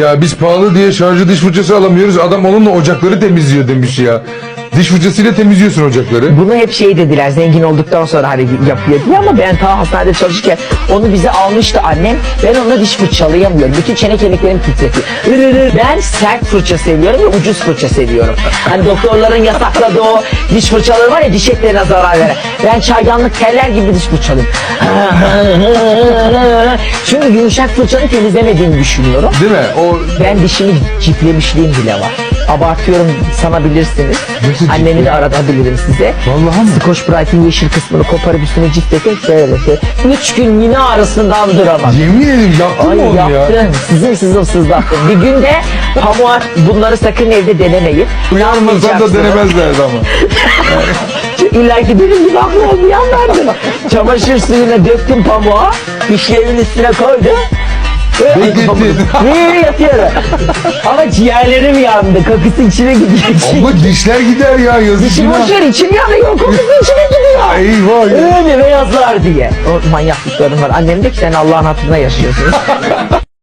Ya biz pahalı diye şarjı diş fırçası alamıyoruz. Adam onunla ocakları temizliyor demiş ya. Diş fırçasıyla temizliyorsun ocakları. Bunu hep şey dediler zengin olduktan sonra hani yapıyor diye ama ben ta hastanede çalışırken onu bize almıştı annem. Ben onunla diş fırçalayamıyorum. Bütün çene kemiklerim titretiyor. Ben sert fırça seviyorum ve ucuz fırça seviyorum. Hani doktorların yasakladığı o diş fırçaları var ya diş etlerine zarar veren. Ben çaydanlık teller gibi diş fırçalıyorum. Çünkü yumuşak fırçanın temizlemediğini düşünüyorum. Değil mi? O Ben dişimi ciplemişliğim bile var. Abartıyorum sanabilirsiniz. Nasıl cipli? de aratabilirim size. Vallahi mi? Scotch Brite'in yeşil kısmını koparıp üstüne cipletin şöyle şey. Üç gün yine ağrısından duramam. yemin ederim yaptın mı onu ya? yaptım. Sızım sızım sızlattım. Bir günde pamuğa bunları sakın evde denemeyin. Uyanmasan da denemezlerdi ama. İlla ki benim gibi aklı olmayan vardır. Çamaşır suyuna döktüm pamuğa. Dişlerimin üstüne koydum. Ve- Beklettin. Niye yatıyorum? Ama ciğerlerim yandı. Kokusu içine gidiyor. Ama dişler gider ya yazık. Dişim boşver içim yanıyor. Kokusu içine gidiyor. Eyvah. Öyle beyazlar diye. O manyaklıklarım var. Annem de ki sen Allah'ın hatırına yaşıyorsun.